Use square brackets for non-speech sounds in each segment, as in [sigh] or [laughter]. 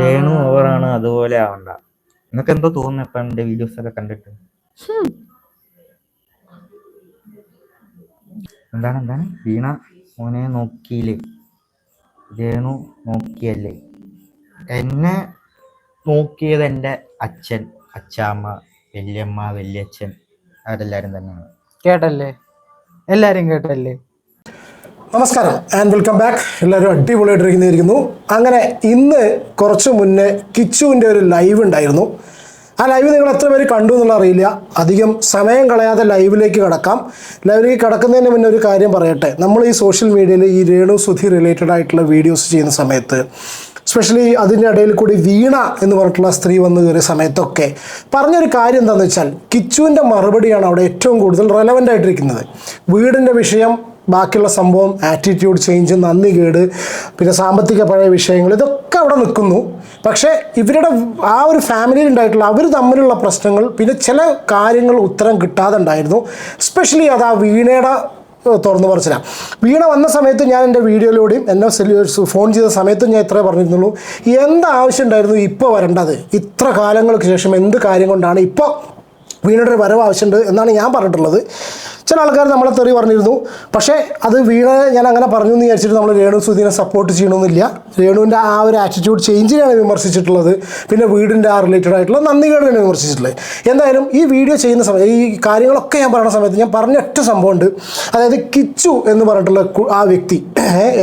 രേണു ഓവറാണ് അതുപോലെ ആവണ്ട. നിനക്ക് എന്തോ തോന്നുന്നു ഇപ്പൊ എന്റെ വീഡിയോസ് ഒക്കെ കണ്ടിട്ട്? എന്താണ് എന്താണ്? വീണ മോനെ നോക്കിയില്ലേ? രേണു നോക്കിയല്ലേ? എന്നെ നോക്കിയത് എന്റെ അച്ഛൻ അച്ചാമ്മ വല്യമ്മ വല്യച്ഛൻ. അവരെല്ലാരും തന്നെയാണ്. കേട്ടല്ലേ? എല്ലാരും കേട്ടല്ലേ? നമസ്കാരം ആൻഡ് വെൽക്കം ബാക്ക് എല്ലാവരും അടിപൊളിയായിട്ടിരിക്കുന്നിരിക്കുന്നു അങ്ങനെ ഇന്ന് കുറച്ച് മുന്നേ കിച്ചുവിന്റെ ഒരു ലൈവ് ഉണ്ടായിരുന്നു. ആ ലൈവ് നിങ്ങൾ എത്ര പേര് കണ്ടു എന്നുള്ള അറിയില്ല. അധികം സമയം കളയാതെ ലൈവിലേക്ക് കടക്കാം. ലൈവിലേക്ക് കടക്കുന്നതിന് മുന്നേ ഒരു കാര്യം പറയട്ടെ. നമ്മൾ ഈ സോഷ്യൽ മീഡിയയിൽ ഈ രേണു സുധി റിലേറ്റഡ് ആയിട്ടുള്ള വീഡിയോസ് ചെയ്യുന്ന സമയത്ത് സ്പെഷ്യലി അതിന്റെ ഇടയിൽ കൂടി വീണ എന്ന് പറഞ്ഞിട്ടുള്ള സ്ത്രീ വന്നു കയറിയ സമയത്തൊക്കെ പറഞ്ഞൊരു കാര്യം എന്താണെന്ന് വെച്ചാൽ കിച്ചുവിന്റെ മറുപടിയാണ് അവിടെ ഏറ്റവും കൂടുതൽ റെലവന്റ് ആയിട്ടിരിക്കുന്നത്. വീടിന്റെ വിഷയം ബാക്കിയുള്ള സംഭവം ആറ്റിറ്റ്യൂഡ് ചേഞ്ച് നന്ദി കേട് പിന്നെ സാമ്പത്തിക പഴയ വിഷയങ്ങൾ ഇതൊക്കെ അവിടെ നിൽക്കുന്നു. പക്ഷേ ഇവരുടെ ആ ഒരു ഫാമിലിയിൽ ഉണ്ടായിട്ടുള്ള അവർ തമ്മിലുള്ള പ്രശ്നങ്ങൾ പിന്നെ ചില കാര്യങ്ങൾ ഉത്തരം കിട്ടാതെ ഉണ്ടായിരുന്നു. സ്പെഷ്യലി അത് ആ വീണയുടെ തുറന്നു പറച്ചിലാണ് വീണ വന്ന സമയത്ത് ഞാൻ എന്റെ വീഡിയോയിലൂടെയും എന്നെ ഫോൺ ചെയ്ത സമയത്തും ഞാൻ ഇത്രേ പറഞ്ഞിരുന്നുള്ളൂ. എന്ത് ആവശ്യം ഉണ്ടായിരുന്നു ഇപ്പോൾ വരേണ്ടത്? ഇത്ര കാലങ്ങൾക്ക് ശേഷം എന്ത് കാര്യം കൊണ്ടാണ് ഇപ്പോൾ വീണയുടെ ഒരു വരവ് ആവശ്യമുണ്ട് എന്നാണ് ഞാൻ പറഞ്ഞിട്ടുള്ളത്. ചില ആൾക്കാർ നമ്മളെ തെറി പറഞ്ഞിരുന്നു. പക്ഷേ അത് വീണ ഞാൻ അങ്ങനെ പറഞ്ഞു എന്ന് വിചാരിച്ചിട്ട് നമ്മൾ രേണു സുധീനെ സപ്പോർട്ട് ചെയ്യണമെന്നില്ല. രേണുവിന്റെ ആ ഒരു ആറ്റിറ്റ്യൂഡ് ചേഞ്ചിനെയാണ് വിമർശിച്ചിട്ടുള്ളത്. പിന്നെ വീടിന്റെ ആ റിലേറ്റഡ് ആയിട്ടുള്ള നന്ദികേടിനെ വിമർശിച്ചിട്ടുള്ളത്. എന്തായാലും ഈ വീഡിയോ ചെയ്യുന്ന സമയത്ത് ഈ കാര്യങ്ങളൊക്കെ ഞാൻ പറയുന്ന സമയത്ത് ഞാൻ പറഞ്ഞ ഒറ്റ സംഭവമുണ്ട് അതായത് കിച്ചു എന്ന് പറഞ്ഞിട്ടുള്ള ആ വ്യക്തി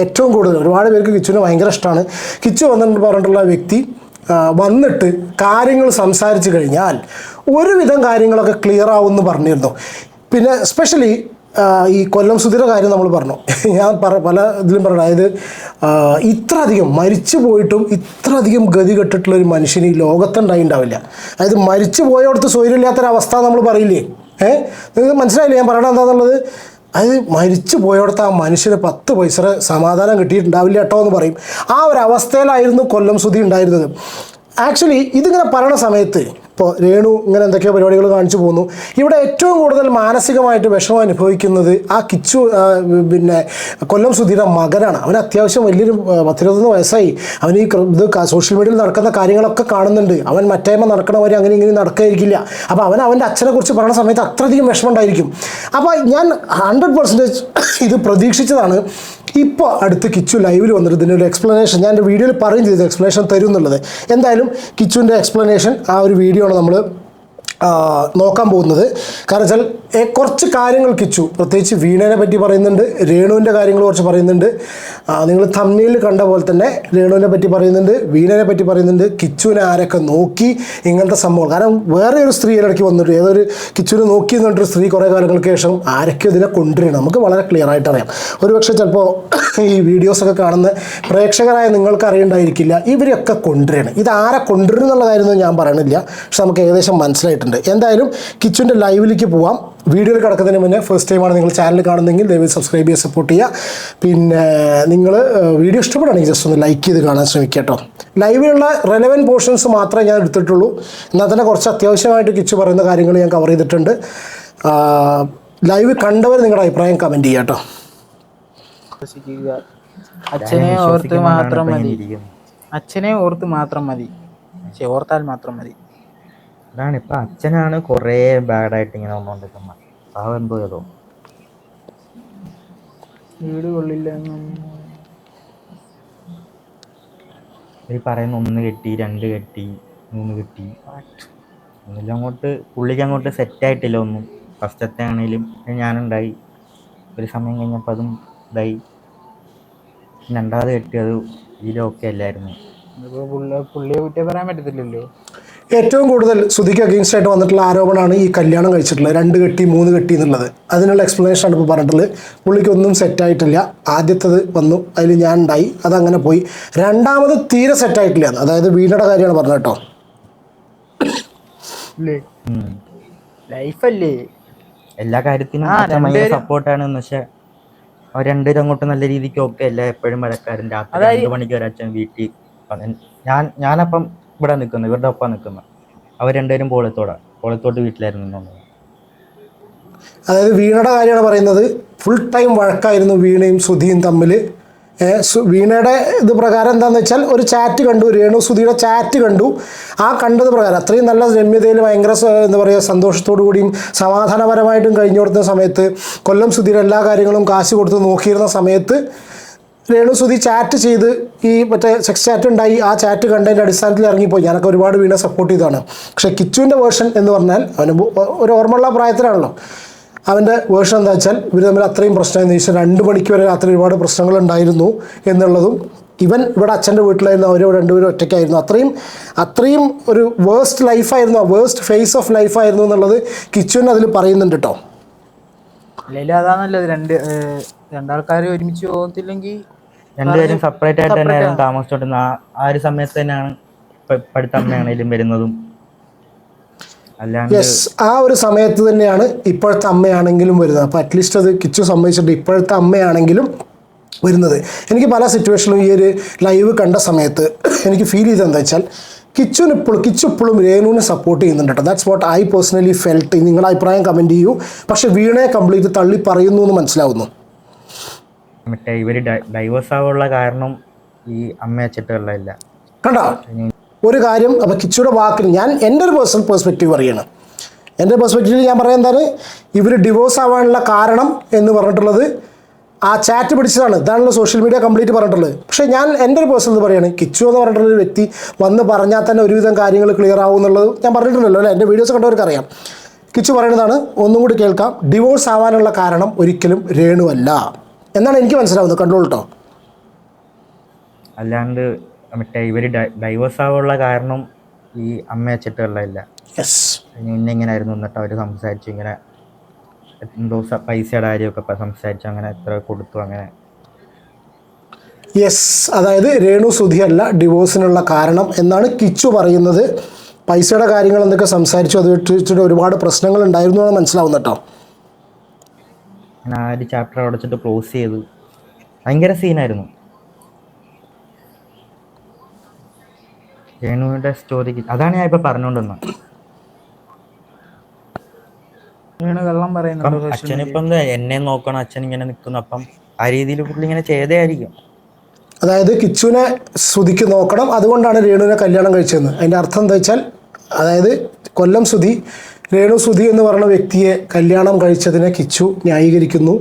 ഏറ്റവും കൂടുതൽ ഒരുപാട് പേർക്ക് കിച്ചുവിനെ ഭയങ്കര ഇഷ്ടമാണ്. കിച്ചു വന്നിട്ട് പറഞ്ഞിട്ടുള്ള വ്യക്തി വന്നിട്ട് കാര്യങ്ങൾ സംസാരിച്ചു കഴിഞ്ഞാൽ ഒരുവിധം കാര്യങ്ങളൊക്കെ ക്ലിയർ ആവുമെന്ന് പറഞ്ഞിരുന്നു. പിന്നെ സ്പെഷ്യലി ഈ കൊല്ലം സുധീര കാര്യം നമ്മൾ പറഞ്ഞു. ഞാൻ പറ പല ഇതിലും പറഞ്ഞു. അതായത് ഇത്ര അധികം മരിച്ചു പോയിട്ടും ഇത്ര അധികം ഗതി കെട്ടിട്ടുള്ള ഒരു മനുഷ്യന് ഈ ലോകത്തുണ്ടായി ഉണ്ടാവില്ല. അതായത് മരിച്ചു പോയോടത്ത് സ്വൈര്യമില്ലാത്തൊരവസ്ഥ നമ്മൾ പറയില്ലേ? ഏഹ് നിങ്ങൾക്ക് മനസ്സിലായില്ലേ ഞാൻ പറയണത് എന്താണെന്നുള്ളത് അതായത് മരിച്ചു പോയോടത്ത് ആ മനുഷ്യന് പത്ത് പൈസ സമാധാനം കിട്ടിയിട്ടുണ്ടാവില്ല കേട്ടോ എന്ന് പറയും. ആ ഒരു അവസ്ഥയിലായിരുന്നു കൊല്ലം സുധി ഉണ്ടായിരുന്നത്. ആക്ച്വലി ഇതിങ്ങനെ പറയണ സമയത്ത് ഇപ്പോൾ രേണു ഇങ്ങനെ എന്തൊക്കെയോ പരിപാടികൾ കാണിച്ചു പോകുന്നു ഇവിടെ ഏറ്റവും കൂടുതൽ മാനസികമായിട്ട് വിഷമം അനുഭവിക്കുന്നത് ആ കിച്ചു പിന്നെ കൊല്ലം സുധീര മകനാണ്. അവൻ അത്യാവശ്യം വലിയൊരു പത്തിരുപത്തൊന്ന് വയസ്സായി. അവൻ ഈ ഇത് സോഷ്യൽ മീഡിയയിൽ നടക്കുന്ന കാര്യങ്ങളൊക്കെ കാണുന്നുണ്ട്. അവൻ മറ്റേമ നടക്കണവരെ അങ്ങനെ ഇങ്ങനെ നടക്കായിരിക്കില്ല. അപ്പോൾ അവൻ അവന്റെ അച്ഛനെ കുറിച്ച് പറയുന്ന സമയത്ത് അത്രയധികം വിഷമം ഉണ്ടായിരിക്കും. അപ്പോൾ ഞാൻ ഹൺഡ്രഡ് പെർസെന്റേജ് ഇത് പ്രതീക്ഷിച്ചതാണ്. ഇപ്പോൾ അടുത്ത് കിച്ചു ലൈവിൽ വന്നിട്ട് ഇതിന്റെ ഒരു എക്സ്പ്ലനേഷൻ ഞാൻ എന്റെ വീഡിയോയിൽ പറയും ചെയ്തു എക്സ്പ്ലനേഷൻ തരും എന്നുള്ളത്. എന്തായാലും കിച്ചുവിന്റെ എക്സ്പ്ലനേഷൻ ആ ഒരു വീഡിയോ ആണ് നമ്മൾ നോക്കാൻ പോകുന്നത്. കാരണം വെച്ചാൽ കുറച്ച് കാര്യങ്ങൾ കിച്ചു. പ്രത്യേകിച്ച് വീണേനെ പറ്റി പറയുന്നുണ്ട് രേണുവിന്റെ കാര്യങ്ങൾ കുറച്ച് പറയുന്നുണ്ട്. നിങ്ങൾ തമ്മിൽ കണ്ട പോലെ തന്നെ രേണുവിനെ പറ്റി പറയുന്നുണ്ട് വീണേനെ പറ്റി പറയുന്നുണ്ട് കിച്ചുവിനെ ആരൊക്കെ നോക്കി ഇങ്ങനത്തെ സംഭവം കാരണം വേറെ ഒരു സ്ത്രീ ഇടയ്ക്ക് വന്നിട്ട് ഏതൊരു കിച്ചുവിനെ നോക്കി എന്ന് പറഞ്ഞിട്ടൊരു സ്ത്രീ കുറേ കാലങ്ങൾക്ക് ശേഷം ആരൊക്കെ ഇതിനെ കൊണ്ടുവരണം നമുക്ക് വളരെ ക്ലിയർ ആയിട്ട് അറിയാം. ഒരുപക്ഷെ ചിലപ്പോൾ ഈ വീഡിയോസൊക്കെ കാണുന്ന പ്രേക്ഷകരായ നിങ്ങൾക്ക് അറിയണ്ടായിരിക്കില്ല ഇവരെയൊക്കെ കൊണ്ടുവരണം ഇത് ആരെ കൊണ്ടുവരും എന്നുള്ള കാര്യമൊന്നും ഞാൻ പറയണില്ല. പക്ഷെ നമുക്ക് ഏകദേശം മനസ്സിലായിട്ടുണ്ട്. എന്തായാലും കിച്ചുവിന്റെ ലൈവിലേക്ക് പോവാം. വീഡിയോയിൽ കിടക്കുന്നതിന് മുന്നേ ഫസ്റ്റ് ടൈമാണ് നിങ്ങൾ ചാനൽ കാണുന്നതെങ്കിൽ ദയവായി സബ്സ്ക്രൈബ് ചെയ്യുക സപ്പോർട്ട് ചെയ്യുക. പിന്നെ നിങ്ങൾ വീഡിയോ ഇഷ്ടപ്പെടുകയാണെങ്കിൽ ജസ്റ്റ് ഒന്ന് ലൈക്ക് ചെയ്ത് കാണാൻ ശ്രമിക്കുക കേട്ടോ. ലൈവിലുള്ള റെലവന്റ് പോർഷൻസ് മാത്രമേ ഞാൻ എടുത്തിട്ടുള്ളൂ. എന്നാൽ തന്നെ കുറച്ച് അത്യാവശ്യമായിട്ട് കിച്ചു പറയുന്ന കാര്യങ്ങൾ ഞാൻ കവർ ചെയ്തിട്ടുണ്ട്. ലൈവ് കണ്ടവർ നിങ്ങളുടെ അഭിപ്രായം കമന്റ് ചെയ്യുക കേട്ടോ. അച്ഛനെ ഓർത്ത് മാത്രം മതി. അച്ഛനെ ഓർത്ത് മാത്രം മതി. ഓർത്താൽ മാത്രം മതി. അതാണ് ഇപ്പൊ അച്ഛനാണ് കുറേ ബാഡായിട്ട് ഇങ്ങനെ വന്നുകൊണ്ടിരിക്കുന്നത് സാവ് എന്തോ ചെയ്തോ. വീട് കൊള്ളില്ല ഈ പറയുന്ന ഒന്ന് കെട്ടി രണ്ട് കെട്ടി മൂന്ന് കെട്ടി. ഒന്നിലും അങ്ങോട്ട് പുള്ളിക്ക് അങ്ങോട്ട് സെറ്റ് ആയിട്ടില്ല ഒന്നും. ഫസ്റ്റത്തെ ആണെങ്കിലും ഞാനുണ്ടായി. ഒരു സമയം കഴിഞ്ഞപ്പോൾ അതും ഇതായി. രണ്ടാമത് കെട്ടിയത് ഇതിലൊക്കെ അല്ലായിരുന്നു. പുള്ളിയെ കുറ്റം പറയാൻ പറ്റത്തില്ലല്ലോ. ഏറ്റവും കൂടുതൽ സുധിക്ക് അഗെയിൻസ്റ്റ് ആയിട്ട് വന്നിട്ടുള്ള ആരോപണമാണ് ഈ കല്യാണം കഴിച്ചിട്ടുള്ളത്. രണ്ട് കെട്ടി മൂന്ന് കെട്ടി എന്നുള്ളത്. അതിനുള്ള എക്സ്പ്ലനേഷൻ ആണ് ഇപ്പോൾ പറഞ്ഞിട്ടുള്ളത്. പുള്ളിക്കൊന്നും സെറ്റായിട്ടില്ല ആദ്യത്തത് വന്നു. അതിൽ ഞാൻ ഉണ്ടായി. അതങ്ങനെ പോയി. രണ്ടാമത് തീരെ സെറ്റായിട്ടില്ല അതായത് വീണയുടെ കാര്യമാണ് പറഞ്ഞത് കേട്ടോ. ലൈഫല്ലേ എല്ലാ കാര്യത്തിനും സപ്പോർട്ടാണ് പക്ഷെ അവർ രണ്ടുപേരും അങ്ങോട്ട് നല്ല രീതിക്ക് ഒക്കെ അല്ല? എപ്പോഴും മഴക്കാരൻ രാത്രി രണ്ടു മണിക്ക് ഒരു വീട്ടിൽ ഞാൻ ഞാനപ്പം ഇവിടെ നിൽക്കുന്നത് ഇവരുടെ ഒപ്പം നിൽക്കുന്നത്. അവർ രണ്ടുപേരും പോളത്തോടാ. പോളത്തോട്ട് വീട്ടിലായിരുന്നു അതായത് വീണയുടെ കാര്യമാണ് പറയുന്നത്. ഫുൾ ടൈം വഴക്കായിരുന്നു വീണയും സുധിയും തമ്മിൽ. വീണയുടെ ഇത് പ്രകാരം എന്താണെന്ന് വെച്ചാൽ ഒരു ചാറ്റ് കണ്ടു. രേണു സുധിയുടെ ചാറ്റ് കണ്ടു. ആ കണ്ടത് പ്രകാരം അത്രയും നല്ല രമ്യതയിൽ ഭയങ്കര എന്താ പറയുക സന്തോഷത്തോടു കൂടിയും സമാധാനപരമായിട്ടും കഴിഞ്ഞു കൊടുത്ത സമയത്ത് കൊല്ലം സുധിയുടെ എല്ലാ കാര്യങ്ങളും കാശ് കൊടുത്ത് നോക്കിയിരുന്ന സമയത്ത് രേണു സുധി ചാറ്റ് ചെയ്ത് ഈ മറ്റേ സെക്സ് ചാറ്റ് ഉണ്ടായി. ആ ചാറ്റ് കണ്ടതിന്റെ അടിസ്ഥാനത്തിൽ ഇറങ്ങിപ്പോയി. ഞാനൊക്കെ ഒരുപാട് വീണ സപ്പോർട്ട് ചെയ്തതാണ്. പക്ഷേ കിച്ചുവിന്റെ വേർഷൻ എന്ന് പറഞ്ഞാൽ അവന് ഒരു ഓർമ്മയുള്ള പ്രായത്തിലാണല്ലോ. അവന്റെ വേർഷൻ എന്താ വെച്ചാൽ ഇവർ തമ്മിൽ അത്രയും പ്രശ്നം എന്ന് രണ്ട് മണിക്ക് വരെ രാത്രി ഒരുപാട് പ്രശ്നങ്ങൾ ഉണ്ടായിരുന്നു എന്നുള്ളതും ഇവൻ ഇവിടെ അച്ഛന്റെ വീട്ടിലായിരുന്നു. അവർ രണ്ടുപേരും ഒറ്റയ്ക്കായിരുന്നു. അത്രയും അത്രയും ഒരു വേഴ്സ്റ്റ് ലൈഫായിരുന്നു വേഴ്സ്റ്റ് ഫേസ് ഓഫ് ലൈഫായിരുന്നു എന്നുള്ളത് കിച്ചുവിൻ അതിൽ പറയുന്നുണ്ട് കേട്ടോ അല്ലെങ്കിൽ അതാണല്ലോ രണ്ട് രണ്ടാൾക്കാർ ഒരുമിച്ച് പോകത്തില്ലെങ്കിൽ രണ്ടുപേരും സെപ്പറേറ്റ് ആയിട്ട് തന്നെയായിരുന്നു താമസിച്ചോണ്ടിരുന്നത് ആ? ഒരു സമയത്ത് തന്നെയാണ് പഠിത്തമ്മയാണേലും വരുന്നതും. അല്ലാണ്ട് യെസ് ആ ഒരു സമയത്ത് തന്നെയാണ് ഇപ്പോഴത്തെ അമ്മയാണെങ്കിലും വരുന്നത്. അപ്പോൾ അറ്റ്ലീസ്റ്റ് അത് കിച്ചു സമ്മതിച്ചിട്ട് ഇപ്പോഴത്തെ അമ്മയാണെങ്കിലും വരുന്നത്. എനിക്ക് പല സിറ്റുവേഷനിലും ഈ ഒരു ലൈവ് കണ്ട സമയത്ത് എനിക്ക് ഫീൽ ചെയ്തത് എന്താ വെച്ചാൽ കിച്ചുവിന് ഇപ്പോഴും കിച്ചു ഇപ്പോഴും രേണുവിനെ സപ്പോർട്ട് ചെയ്യുന്നുണ്ട് കേട്ടോ that's what I personally felt നിങ്ങളുടെ അഭിപ്രായം കമന്റ് ചെയ്യൂ. പക്ഷേ വീണയെ കംപ്ലീറ്റ് തള്ളി പറയുന്നു എന്ന് മനസ്സിലാവുന്നു. മറ്റേ ഇവർ ഡൈവേഴ്സ് ആവാനുള്ള കാരണം ഈ അമ്മ അച്ചട്ടുകളിലല്ല കണ്ടോ? ഒരു കാര്യം അപ്പോൾ കിച്ചുടെ വാക്കിൽ ഞാൻ എന്റെ ഒരു പേഴ്സണൽ പെർസ്പെക്റ്റീവ് പറയാണ്. എന്റെ പെർസ്പെക്റ്റീവിൽ ഞാൻ പറയാൻ എന്താണ്? ഇവർ ഡിവോഴ്സ് ആവാനുള്ള കാരണം എന്ന് പറഞ്ഞിട്ടുള്ളത് ആ ചാറ്റ് പിടിച്ചതാണ്. ഇതാണല്ലോ സോഷ്യൽ മീഡിയ കംപ്ലീറ്റ് പറഞ്ഞിട്ടുള്ളത്. പക്ഷേ ഞാൻ എന്റെ ഒരു പേഴ്സൺ എന്ന് പറയുകയാണ് കിച്ചു എന്ന് പറഞ്ഞിട്ടുള്ള ഒരു വ്യക്തി വന്ന് പറഞ്ഞാൽ തന്നെ ഒരുവിധം കാര്യങ്ങൾ ക്ലിയർ ആവും എന്നുള്ളത് ഞാൻ പറഞ്ഞിട്ടുണ്ടല്ലോ അല്ലേ? എന്റെ വീഡിയോസ് കണ്ടവർക്ക് അറിയാം. കിച്ചു പറയുന്നതാണ് ഒന്നും കൂടി കേൾക്കാം. ഡിവോഴ്സ് ആവാനുള്ള കാരണം ഒരിക്കലും രേണുവല്ല. എന്നാണ് എനിക്ക് മനസ്സിലാവുന്നത്? കൺട്രോൾ കേട്ടോ അല്ലാണ്ട് മറ്റേ ഇവർ ഡൈവേഴ്സ് ആവാനുള്ള കാരണം ഈ അമ്മ അച്ചിട്ടുള്ളതല്ല യെസ് ഇന്ന ഇങ്ങനെ ആയിരുന്നു എന്നിട്ട് അവർ സംസാരിച്ചു ഇങ്ങനെ എന്തോ പൈസയുടെ കാര്യമൊക്കെ സംസാരിച്ചു അങ്ങനെ എത്ര കൊടുത്തു അങ്ങനെ. യെസ് അതായത് രേണു സുധിയല്ല ഡിവോഴ്സിനുള്ള കാരണം എന്നാണ് കിച്ചു പറയുന്നത്. പൈസയുടെ കാര്യങ്ങൾ എന്തൊക്കെ സംസാരിച്ചു അത് വെച്ചിട്ട് ഒരുപാട് പ്രശ്നങ്ങൾ ഉണ്ടായിരുന്നു എന്ന് മനസ്സിലാവുന്നു കേട്ടോ അങ്ങനെ ആ ഒരു ചാപ്റ്റർ അടച്ചിട്ട് ക്ലോസ് ചെയ്തു. ഭയങ്കര സീനായിരുന്നു രേണുവിന്റെ സ്റ്റോറിക്ക് അതാണ് ഞാൻ ഇപ്പൊ പറഞ്ഞുകൊണ്ടിരുന്നത് വീണ് അപ്പം പറയുന്നുണ്ട് social അച്ഛൻ media. ഇപ്പം എന്താ എന്നെ നോക്കണം അച്ഛൻ ഇങ്ങനെ നിൽക്കുന്നു അപ്പം ആ രീതിയിൽ പുള്ളി ഇങ്ങനെ ചെയ്തേയായിരിക്കും അതായത് കിച്ചുവിനെ ശ്രുതിക്ക് നോക്കണം. അതുകൊണ്ടാണ് രേണുവിനെ കല്യാണം കഴിച്ചതെന്ന്. അതിന്റെ അർത്ഥം എന്താ വെച്ചാൽ അതായത് കൊല്ലം സുധി രേണു സുധി എന്ന് പറയുന്ന വ്യക്തിയെ കല്യാണം കഴിച്ചതിനെ കിച്ചു ന്യായീകരിക്കുന്നു.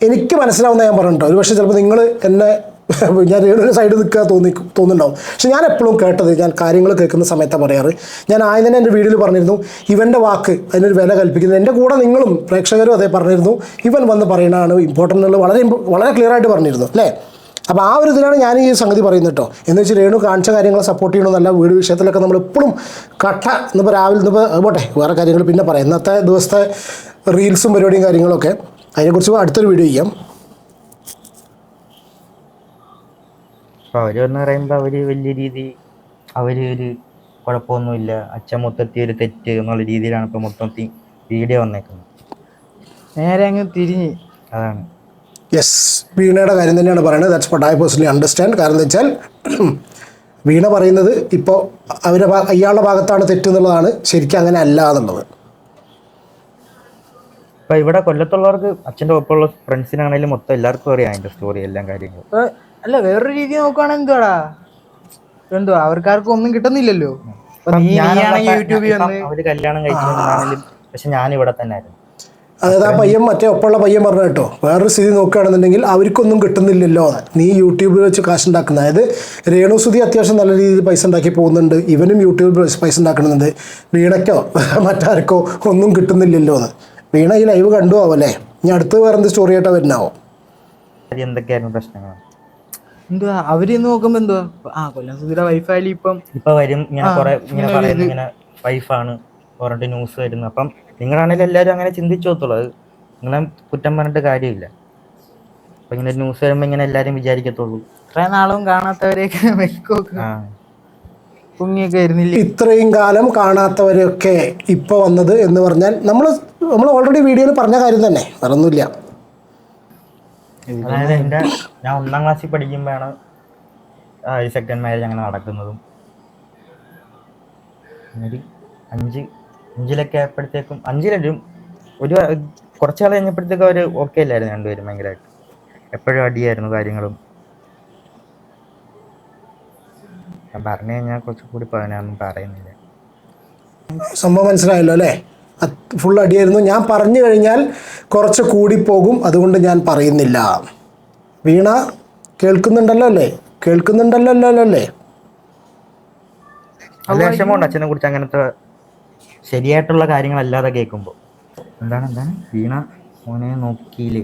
എനിക്ക് മനസ്സിലാവുന്ന ഞാൻ പറഞ്ഞിട്ടോ ഒരു പക്ഷേ ചിലപ്പോൾ നിങ്ങൾ എന്നെ [laughs] ഞാൻ രേണുവിന്റെ സൈഡിൽ നിൽക്കുക തോന്നി തോന്നുന്നുണ്ടാവും. പക്ഷെ ഞാൻ എപ്പോഴും കേട്ടത് ഞാൻ കാര്യങ്ങൾ കേൾക്കുന്ന സമയത്താണ് പറയാറ്. ഞാൻ ആദ്യം തന്നെ എന്റെ വീഡിയോയിൽ പറഞ്ഞിരുന്നു ഇവന്റെ വാക്ക് അതിനൊരു വില കൽപ്പിക്കുന്നത്. എന്റെ കൂടെ നിങ്ങളും പ്രേക്ഷകരും അതേ പറഞ്ഞിരുന്നു. ഇവൻ വന്ന് പറയുന്നതാണ് ഇമ്പോർട്ടന്റ് എന്നുള്ളത് വളരെ വളരെ ക്ലിയർ ആയിട്ട് പറഞ്ഞിരുന്നു അല്ലേ? അപ്പോൾ ആ ഒരു ഇതിലാണ് ഞാൻ ഈ സംഗതി പറയുന്നത് കേട്ടോ. എന്ന് വെച്ചാൽ രേണു കാണിച്ച കാര്യങ്ങളെ സപ്പോർട്ട് ചെയ്യണമെന്നല്ല വീട് വിഷയത്തിലൊക്കെ നമ്മൾ എപ്പോഴും കട്ട ഇന്നിപ്പോൾ രാവിലെ ഇന്നിപ്പോൾ പോട്ടെ വേറെ കാര്യങ്ങൾ പിന്നെ പറയാം. ഇന്നത്തെ ദിവസത്തെ റീൽസും പരിപാടിയും കാര്യങ്ങളൊക്കെ അതിനെക്കുറിച്ച് അടുത്തൊരു വീഡിയോ ചെയ്യാം. അവർ എന്ന് പറയുമ്പോൾ അവർ വലിയ രീതി അവർ ഒരു കുഴപ്പമൊന്നുമില്ല. അച്ഛൻ മൊത്തത്തിൽ ഒരു തെറ്റ് എന്നുള്ള രീതിയിലാണ് ഇപ്പൊ മൊത്തത്തിൽ വീഡിയോ വന്നേക്കുന്നത്. നേരെ അങ്ങ് തിരിഞ്ഞ്. അതാണ്. യെസ് വീണയുടെ കാര്യം തന്നെയാണ് പറയുന്നത്. That's what I personally understand കാരണം എന്താ വെച്ചാൽ [clears throat] വീണ പറയുന്നത് ഇപ്പോൾ അവരുടെ ഇയാളുടെ ഭാഗത്താണ് തെറ്റെന്നുള്ളതാണ്. ശരിക്കും അങ്ങനെ അല്ല എന്നുള്ളത്. ഇപ്പൊ ഇവിടെ കൊല്ലത്തുള്ളവർക്ക് അച്ഛന്റെ ഒപ്പമുള്ള ഫ്രണ്ട്സിനാണെങ്കിലും മൊത്തം എല്ലാവർക്കും അറിയാം അതിന്റെ സ്റ്റോറി എല്ലാം കാര്യങ്ങളും. അല്ല വേറൊരു രീതി നോക്കുകയാണെങ്കിൽ എന്തുവാടാ? എന്തുവാ? അവർക്കാർക്കും ഒന്നും കിട്ടുന്നില്ലല്ലോ. ഞാനാണെങ്കിൽ യൂട്യൂബിൽ വന്ന് അവർ കല്യാണം കഴിച്ചതാണെങ്കിലും പക്ഷെ ഞാൻ ഇവിടെ തന്നെ ആയിരുന്നു. അതായത് ആ പയ്യൻ മറ്റേ ഒപ്പമുള്ള പയ്യൻ പറഞ്ഞു കേട്ടോ വേറൊരു സ്ഥിതി നോക്കുകയാണെന്നുണ്ടെങ്കിൽ അവർക്കൊന്നും കിട്ടുന്നില്ലല്ലോ നീ യൂട്യൂബിൽ വെച്ച് കാശ് ഉണ്ടാക്കുന്ന അതായത് രേണുസുതി അത്യാവശ്യം നല്ല രീതിയിൽ പൈസ ഉണ്ടാക്കി പോകുന്നുണ്ട് ഇവനും യൂട്യൂബിൽ വെച്ച് പൈസ ഉണ്ടാക്കുന്നുണ്ട്. വീണയ്ക്കോ മറ്റാർക്കോ ഒന്നും കിട്ടുന്നില്ലല്ലോ എന്ന്. വീണ ഈ ലൈവ് കണ്ടു ആവല്ലേ ഇനി അടുത്ത് വേറെ എന്ത് സ്റ്റോറി ആയിട്ടാ വരുന്നാവോ എന്തൊക്കെയായിരുന്നു പ്രശ്നങ്ങൾ എന്തുവാ അവർ നോക്കുമ്പോ എന്തുവാ? ആ കൊല്ലം സുധിയുടെ വൈഫായാലും ഇപ്പം ഇപ്പൊ വരും ഇങ്ങനെ കുറെ ഇങ്ങനെ പറയുന്നു വൈഫാണ് പറഞ്ഞിട്ട് ന്യൂസ് വരുന്നു. അപ്പം നിങ്ങളാണെങ്കിലും എല്ലാവരും അങ്ങനെ ചിന്തിച്ചു പോകത്തുള്ളൂ. അത് നിങ്ങളെ കുറ്റം പറഞ്ഞിട്ട് കാര്യമില്ല. അപ്പൊ ഇങ്ങനെ ന്യൂസ് വരുമ്പോ ഇങ്ങനെ എല്ലാരും വിചാരിക്കത്തുള്ളൂ. ഇത്ര നാളും കാണാത്തവരെയൊക്കെ [laughs] മെൽക്കൊക്കെ ഇത്രയും കാലം കാണാത്തവരൊക്കെ ഇപ്പോൾ വന്നത് എന്ന് പറഞ്ഞാൽ നമ്മൾ നമ്മൾ ഓൾറെഡി വീഡിയോയിൽ പറഞ്ഞ കാര്യം തന്നെ. വേറൊന്നുമില്ല. അതായത് എന്റെ ഞാൻ ഒന്നാം ക്ലാസ്സിൽ പഠിക്കുമ്പോഴാണ് ആ, സെക്കൻഡ് മാരേജ് അങ്ങനെ നടക്കുന്നതും. ഒരു അഞ്ച് അഞ്ചിലൊക്കെ ആയപ്പോഴത്തേക്കും അഞ്ചിലും ഒരു കുറച്ച് നാൾ കഴിഞ്ഞപ്പോഴത്തേക്കും അവർ ഓക്കെ അല്ലായിരുന്നു രണ്ടുപേരും ഭയങ്കരമായിട്ട് എപ്പോഴും അടിയായിരുന്നു കാര്യങ്ങളും. ഞാൻ പറഞ്ഞു കഴിഞ്ഞാൽ കുറച്ചുകൂടി പറയാനൊന്നും പറയുന്നില്ല. സംഭവം മനസ്സിലായല്ലോ അല്ലേ? ഫുൾ അടിയായിരുന്നു. ഞാൻ പറഞ്ഞു കഴിഞ്ഞാൽ കുറച്ച് പോകും. അതുകൊണ്ട് ഞാൻ പറയുന്നില്ല. വീണ കേൾക്കുന്നുണ്ടല്ലോ അല്ലേ? കേൾക്കുന്നുണ്ടല്ലോ അല്ലേ? അല്ലേ അച്ഛനെ കുറിച്ച് അങ്ങനത്തെ ശരിയായിട്ടുള്ള കാര്യങ്ങളല്ലാതെ കേൾക്കുമ്പോൾ എന്താണ് എന്താണ്? വീണ മോനെ നോക്കിയില്ലേ?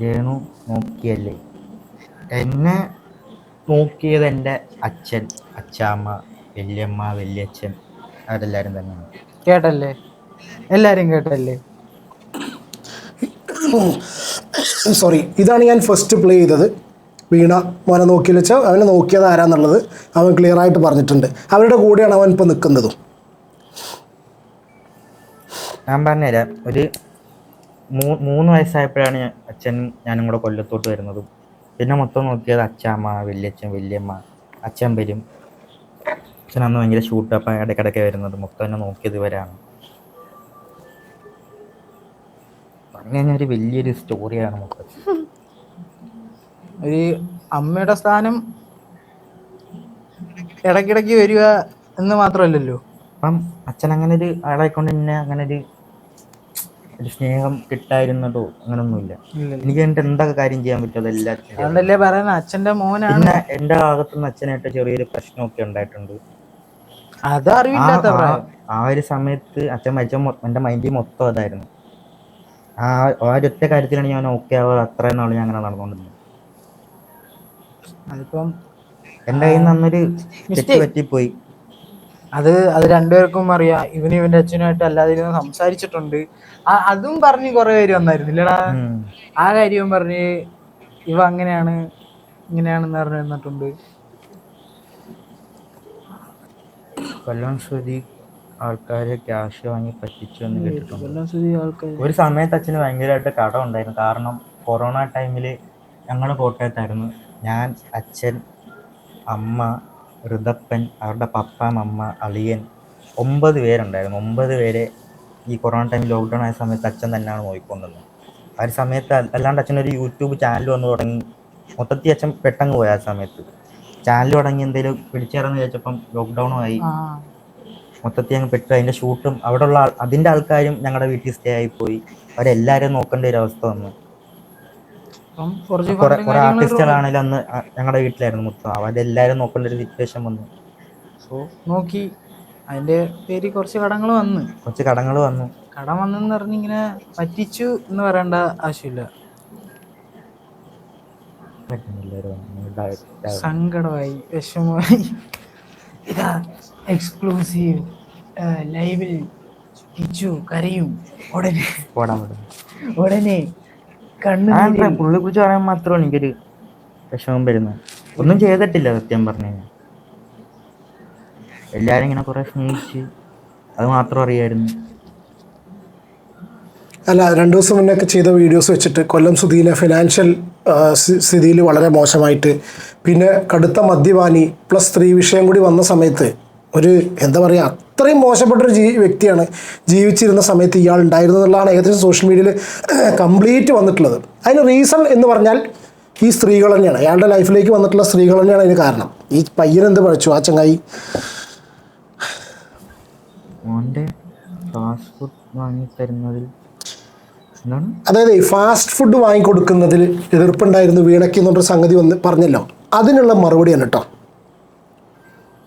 രേണു നോക്കിയല്ലേ? എന്നെ നോക്കിയത് എന്റെ അച്ഛൻ അച്ചാമ്മ വല്യമ്മ വല്യച്ഛൻ. അവരെല്ലാവരും തന്നെയാണ്. കേട്ടല്ലേ? എല്ലാരും കേട്ടല്ലേ? സോറി ഇതാണ് ഞാൻ ഫസ്റ്റ് പ്ലേ ചെയ്തത്. വീണ മോനെ നോക്കി വെച്ചാൽ അവനെ നോക്കിയത് ആരാന്നുള്ളത് അവൻ ക്ലിയർ ആയിട്ട് പറഞ്ഞിട്ടുണ്ട്. അവരുടെ കൂടെയാണ് അവൻ ഇപ്പോൾ നിൽക്കുന്നതും. ഞാൻ പറഞ്ഞുതരാം. ഒരു മൂ മൂന്ന് വയസ്സായപ്പോഴാണ് അച്ഛൻ അച്ഛനും ഞാനും കൂടെ കൊല്ലത്തോട്ട് വരുന്നതും. പിന്നെ മൊത്തം നോക്കിയത് അച്ചാമ്മ വല്യച്ഛൻ വല്യമ്മ അച്ഛൻ വരും അച്ഛൻ അന്ന് ഭയങ്കര ഷൂട്ട് അപ്പം ഇടയ്ക്കിടയ്ക്ക് വരുന്നത് മൊത്തം എന്നെ നോക്കിയത് ഇവരാണ്. അങ്ങനെ ഒരു വലിയൊരു സ്റ്റോറിയാണ് മൊത്തം ഒരു അമ്മയുടെ സ്ഥാനം ഇടയ്ക്കിടയ്ക്ക് വരിക എന്ന് മാത്രമല്ലല്ലോ? അപ്പം അച്ഛൻ അങ്ങനെ ഒരു ആളായിക്കൊണ്ട് തന്നെ അങ്ങനെ ഒരു ഒരു സ്നേഹം കിട്ടായിരുന്നതോ അങ്ങനൊന്നുമില്ല. എനിക്ക് എന്നിട്ട് എന്തൊക്കെ കാര്യം ചെയ്യാൻ പറ്റും അതെല്ലാം. അച്ഛന്റെ മോനാണ്. പിന്നെ എന്റെ ഭാഗത്തുനിന്ന് അച്ഛനായിട്ട് ചെറിയൊരു പ്രശ്നമൊക്കെ ഉണ്ടായിട്ടുണ്ട്. അത് അറിവില്ലാത്ത ആ- ഒരു സമയത്ത് അച്ഛൻ മരിച്ച മൊ- എന്റെ മൈൻഡിൽ മൊത്തം അതായിരുന്നു. ആ ആ ഒരൊറ്റ കാര്യത്തിലാണ് ഞാൻ ഓക്കെ ആവുക അത്രയും നാൾ ഞാൻ അങ്ങനെ നടന്നുകൊണ്ടിരുന്നത്. അതിപ്പം എന്റെ കയ്യിൽ നിന്ന് അന്നൊരു തെറ്റ് Mistake. പറ്റിപ്പോയി. അത് അത് രണ്ടുപേർക്കും അറിയാം. ഇവന് ഇവന്റെ അച്ഛനുമായിട്ട് അല്ലാതെ ഇരുന്ന് സംസാരിച്ചിട്ടുണ്ട്. ആ- അതും പറഞ്ഞ് കുറെ പേര് വന്നായിരുന്നു. ഇല്ലടാ ആ കാര്യവും പറഞ്ഞ് ഇവ അങ്ങനെയാണ് ഇങ്ങനെയാണെന്ന് പറഞ്ഞു തന്നിട്ടുണ്ട് കൊല്ലം ശ്രുതി ആൾക്കാരെ ക്യാഷ് വാങ്ങി പറ്റിച്ചു എന്ന് കേട്ടിട്ടുണ്ട്. ഒരു സമയത്ത് അച്ഛന് ഭയങ്കരമായിട്ട് കടം ഉണ്ടായിരുന്നു. കാരണം കൊറോണ ടൈമിൽ ഞങ്ങൾ കോട്ടയത്തായിരുന്നു. ഞാൻ അച്ഛൻ അമ്മ ഋതപ്പൻ അവരുടെ പപ്പ മമ്മ അളിയൻ ഒമ്പത് പേരുണ്ടായിരുന്നു. ഒമ്പത് പേരെ ഈ കൊറോണ ടൈം ലോക്ക്ഡൗൺ ആയ സമയത്ത് അച്ഛൻ തന്നെയാണ് നോക്കിക്കൊണ്ടിരുന്നത്. ആ ഒരു സമയത്ത് അല്ലാണ്ട് അച്ഛൻ ഒരു യൂട്യൂബ് ചാനൽ വന്ന് തുടങ്ങി. മൊത്തത്തിൽ അച്ഛൻ പെട്ടെന്ന് പോയ ആ സമയത്ത്. ചാനൽ തുടങ്ങി എന്തെങ്കിലും പിടിച്ചേർന്ന് ചോദിച്ചപ്പം ലോക്ക്ഡൗണും ആയി. മൊത്തത്തിൽ അങ്ങ് പെട്ടു. അതിന്റെ ഷൂട്ടും അവിടെയുള്ള അതിന്റെ ആൾക്കാരും ഞങ്ങളുടെ വീട്ടിൽ സ്റ്റേ ആയി പോയി. അവരെല്ലാരും നോക്കേണ്ട ഒരു അവസ്ഥ വന്നു. കുറെ ആർട്ടിസ്റ്റുകളാണെങ്കിലും അന്ന് ഞങ്ങളുടെ വീട്ടിലായിരുന്നു മൊത്തം. അവരെല്ലാരും നോക്കേണ്ട ഒരു സിറ്റുവേഷൻ വന്നു. സോ നോക്കി. അതിന്റെ പേര് കുറച്ച് കടങ്ങൾ വന്ന്. കുറച്ച് കടങ്ങൾ വന്നു. കടം വന്നെന്ന് പറഞ്ഞിങ്ങനെ പറ്റിച്ചു എന്ന് പറയേണ്ട ആവശ്യമില്ല. സങ്കടമായി വിഷമമായി. ഇതാ എക്സ്ക്ലൂസീവ് ലൈവിൽ കിച്ചു കരയും. ഉടനെ. ഉടനെ. പുള്ളിയെ കുറിച്ച് പറയാൻ മാത്രമാണ് എനിക്കൊരു വിഷമം വരുന്നത് ഒന്നും ചെയ്തിട്ടില്ല സത്യം പറഞ്ഞു കഴിഞ്ഞാൽ എല്ലാരും ഇങ്ങനെ കുറെ സ്നേഹിച്ച് അത് മാത്രം അറിയായിരുന്നു. അല്ല രണ്ടു ദിവസം മുന്നേ ഒക്കെ ചെയ്ത വീഡിയോസ് വെച്ചിട്ട് കൊല്ലം സുധീനെ ഫിനാൻഷ്യൽ സ്ഥിതിയിൽ വളരെ മോശമായിട്ട് പിന്നെ കടുത്ത മദ്യപാനി പ്ലസ് സ്ത്രീ വിഷയം കൂടി വന്ന സമയത്ത് ഒരു എന്താ പറയുക അത്രയും മോശപ്പെട്ടൊരു ജീ വ്യക്തിയാണ് ജീവിച്ചിരുന്ന സമയത്ത് ഇയാൾ ഉണ്ടായിരുന്നു എന്നുള്ളതാണ് ഏകദേശം സോഷ്യൽ മീഡിയയിൽ കംപ്ലീറ്റ് വന്നിട്ടുള്ളത്. അതിന് റീസൺ എന്ന് പറഞ്ഞാൽ ഈ സ്ത്രീകൾ തന്നെയാണ്. അയാളുടെ ലൈഫിലേക്ക് വന്നിട്ടുള്ള സ്ത്രീകൾ തന്നെയാണ് അതിന് കാരണം. ഈ പയ്യൻ എന്ത് പഠിച്ചു? ആ ചങ്ങായി. ഫാസ്റ്റ് ഫുഡ് വാങ്ങി തരുന്നതിൽ അതായത് ഫാസ്റ്റ് ഫുഡ് വാങ്ങിക്കൊടുക്കുന്നതിൽ എതിർപ്പുണ്ടായിരുന്നു വീണയ്ക്ക് എന്നൊരു സംഗതി വന്ന് പറഞ്ഞല്ലോ. അതിനുള്ള മറുപടിയാണ് കേട്ടോ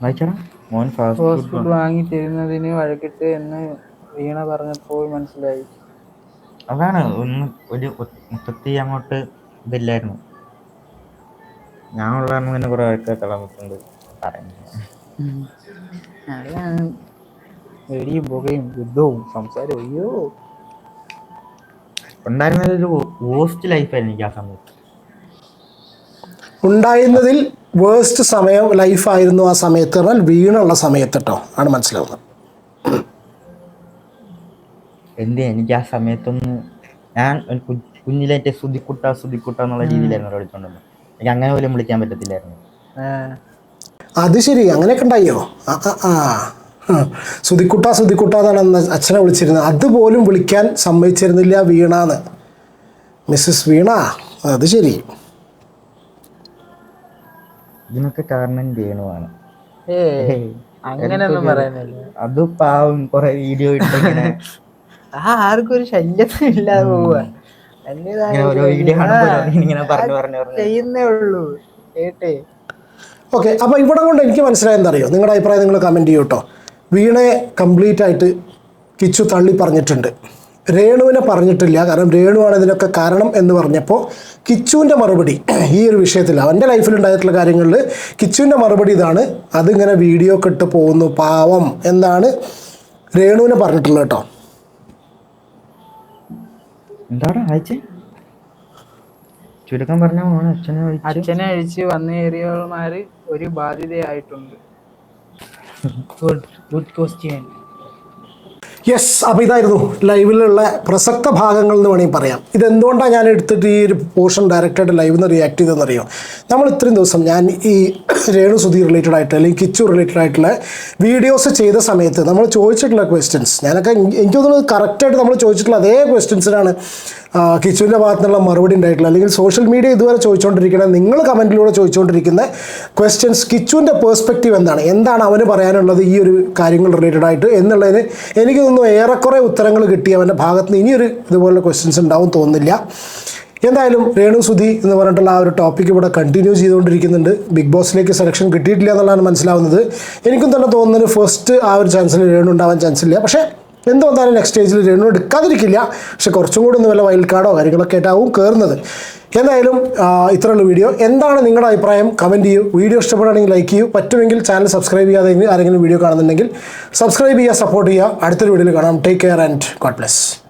വായിച്ചടാ. മോൻ ഫാസ്റ്റ് ഫുഡ് വാങ്ങി തരുന്നതിന് വഴക്കിട്ട് എന്ന് വീണ പറഞ്ഞപ്പോൾ മനസ്സിലായി. അതാണ് ഒന്ന് ഒരു മുപ്പത്തി മൊത്തത്തിൽ അങ്ങോട്ട് ഇതില്ലായിരുന്നു. ഞാൻ ഉള്ള തന്നെ കുറെ ആൾക്കാർ കളന്നിട്ടുണ്ട് പറയുന്നത്. അതാണ്. വെടിയും പുകയും യുദ്ധവും സംസാരവും. അയ്യോ. ഉണ്ടായിരുന്ന ഒരു വേസ്റ്റ് ലൈഫായിരുന്നു എനിക്ക് ആ സമയത്ത്. ഉണ്ടായിരുന്നതിൽ വേസ്റ്റ് സമയം ലൈഫായിരുന്നു ആ സമയത്ത് പറഞ്ഞാൽ വീണുള്ള സമയത്ത് കേട്ടോ ആണ് മനസ്സിലാവുന്നത്. എന്ത് എനിക്ക് ആ സമയത്തൊന്ന് ഞാൻ കുഞ്ഞിലേറ്റ സുതിക്കുട്ട സുതിക്കുട്ട എന്നുള്ള രീതിയിലായിരുന്നു വിളിച്ചോണ്ടിരുന്നത് എനിക്ക് അങ്ങനെ പോലും വിളിക്കാൻ പറ്റത്തില്ലായിരുന്നു. ആ, അത് ശരി. അങ്ങനെയൊക്കെ ഉണ്ടായോ? ആ ആ. സുതിക്കുട്ട സുതിക്കുട്ട എന്നാണ് അച്ഛനെ വിളിച്ചിരുന്നത്. അതുപോലും വിളിക്കാൻ സമ്മതിച്ചിരുന്നില്ല വീണാന്ന്. മിസ്സസ് വീണ അത് ശരി. ഇതിനൊക്കെ കാരണം രേണുവാണ് അങ്ങനെയൊന്നും പറയുന്നില്ല. അത് പാവം കൊറേ വീഡിയോ ഇട്ടിങ്ങനെ. [laughs] ആ ആർക്കും ഒരു ശല്യത്തിന് ഇല്ലാതെ പോവുക ഇങ്ങനെ ഓരോ വീഡിയോ കാണുമ്പോൾ ഇങ്ങനെ പറഞ്ഞു പറഞ്ഞു പറഞ്ഞു. ചെയ്യുന്നേ ഉള്ളൂ. കേട്ടേ? ഓക്കെ അപ്പോൾ ഇവിടെ കൊണ്ട് എനിക്ക് അറിയോ? നിങ്ങളുടെ അഭിപ്രായം നിങ്ങൾ കമന്റ് ചെയ്യൂട്ടോ വീണയെ കംപ്ലീറ്റ് ആയിട്ട് കിച്ചു തള്ളി പറഞ്ഞിട്ടുണ്ട്. രേണുവിനെ പറഞ്ഞിട്ടില്ല. കാരണം രേണുവാണ് ഇതിനൊക്കെ കാരണം എന്ന് പറഞ്ഞപ്പോൾ കിച്ചുവിന്റെ മറുപടി ഈ ഒരു വിഷയത്തിൽ അവന്റെ ലൈഫിലുണ്ടായിട്ടുള്ള കാര്യങ്ങളിൽ കിച്ചുവിന്റെ മറുപടി ഇതാണ്. അതിങ്ങനെ വീഡിയോ ഒക്കെ ഇട്ട് പോകുന്നു. പാവം എന്നാണ് രേണുവിനെ പറഞ്ഞിട്ടുള്ളത് കേട്ടോ. എന്താടാ അയച്ചേ? ചുരുക്കം പറഞ്ഞ മോനെ അച്ഛനെ അച്ഛനെ അഴിച്ച് വന്നേറിയവന്മാര് ഒരു ബാധ്യതയായിട്ടുണ്ട്. ഗുഡ് ഗുഡ് ക്വസ്റ്റ്യൻ യെസ് അപ്പോൾ ഇതായിരുന്നു ലൈവിലുള്ള പ്രസക്ത ഭാഗങ്ങൾ എന്ന് വേണമെങ്കിൽ പറയാം. ഇതെന്തുകൊണ്ടാണ് ഞാൻ എടുത്തിട്ട് ഈ ഒരു പോർഷൻ ഡയറക്റ്റായിട്ട് ലൈവിൽ നിന്ന് റിയാക്ട് ചെയ്തതെന്നറിയോ? നമ്മൾ ഇത്രയും ദിവസം ഞാൻ ഈ രേണു സുധി റിലേറ്റഡ് ആയിട്ട് അല്ലെങ്കിൽ കിച്ചു റിലേറ്റഡ് ആയിട്ടുള്ള വീഡിയോസ് ചെയ്ത സമയത്ത് നമ്മൾ ചോദിച്ചിട്ടുള്ള ക്വസ്റ്റ്യൻസ് ഞാനൊക്കെ എനിക്ക് തോന്നുന്നത് കറക്റ്റായിട്ട് നമ്മൾ ചോദിച്ചിട്ടുള്ള അതേ ക്വസ്റ്റ്യൻസിനാണ് കിച്ചുവിന്റെ ഭാഗത്തു നിന്നുള്ള മറുപടി ഉണ്ടായിട്ടുള്ള അല്ലെങ്കിൽ സോഷ്യൽ മീഡിയ ഇതുവരെ ചോദിച്ചുകൊണ്ടിരിക്കുന്ന നിങ്ങൾ കമന്റിലൂടെ ചോദിച്ചുകൊണ്ടിരിക്കുന്ന ക്വസ്റ്റ്യൻസ് കിച്ചുവിന്റെ പേഴ്സ്പെക്റ്റീവ് എന്താണ്? എന്താണ് അവന് പറയാനുള്ളത് ഈ ഒരു കാര്യങ്ങൾ റിലേറ്റഡ് ആയിട്ട് എന്നുള്ളതിന് എനിക്ക് തോന്നുന്നു ഏറെക്കുറെ ഉത്തരങ്ങൾ കിട്ടി അവന്റെ ഭാഗത്ത് നിന്ന് ഇനിയൊരു ഇതുപോലുള്ള ക്വസ്റ്റ്യൻസ് ഉണ്ടാവും തോന്നുന്നില്ല. എന്തായാലും രേണു സുധി എന്ന് പറഞ്ഞിട്ടുള്ള ആ ഒരു ടോപ്പിക് ഇവിടെ കണ്ടിന്യൂ ചെയ്തുകൊണ്ടിരിക്കുന്നുണ്ട്. ബിഗ് ബോസിലേക്ക് സെലക്ഷൻ കിട്ടിയിട്ടില്ല എന്നുള്ളതാണ് മനസ്സിലാവുന്നത്. എനിക്കും തന്നെ തോന്നുന്നത് ഫസ്റ്റ് ആ ഒരു ചാൻസിൽ രേണു ഉണ്ടാവാൻ ചാൻസ് ഇല്ല. പക്ഷേ എന്ത് വന്നാലും നെക്സ്റ്റ് സ്റ്റേജിൽ രേണു എടുക്കാതിരിക്കില്ല. പക്ഷെ കുറച്ചും കൂടി ഒന്ന് വല്ല വൈൽഡ് കാർഡോ കാര്യങ്ങളൊക്കെ ആയിട്ടാവും കയറുന്നത് എന്തായാലും ഇത്രയുള്ള വീഡിയോ എന്താണ് നിങ്ങളുടെ അഭിപ്രായം? കമന്റ് ചെയ്യൂ. വീഡിയോ ഇഷ്ടപ്പെടുകയാണെങ്കിൽ ലൈക്ക് ചെയ്യൂ. പറ്റുമെങ്കിൽ ചാനൽ സബ്സ്ക്രൈബ് ചെയ്യാതെ ആരെങ്കിലും വീഡിയോ കാണുന്നുണ്ടെങ്കിൽ സബ്സ്ക്രൈബ് ചെയ്യുക സപ്പോർട്ട് ചെയ്യുക. അടുത്തൊരു വീഡിയോയിൽ കാണാം. Take care and God bless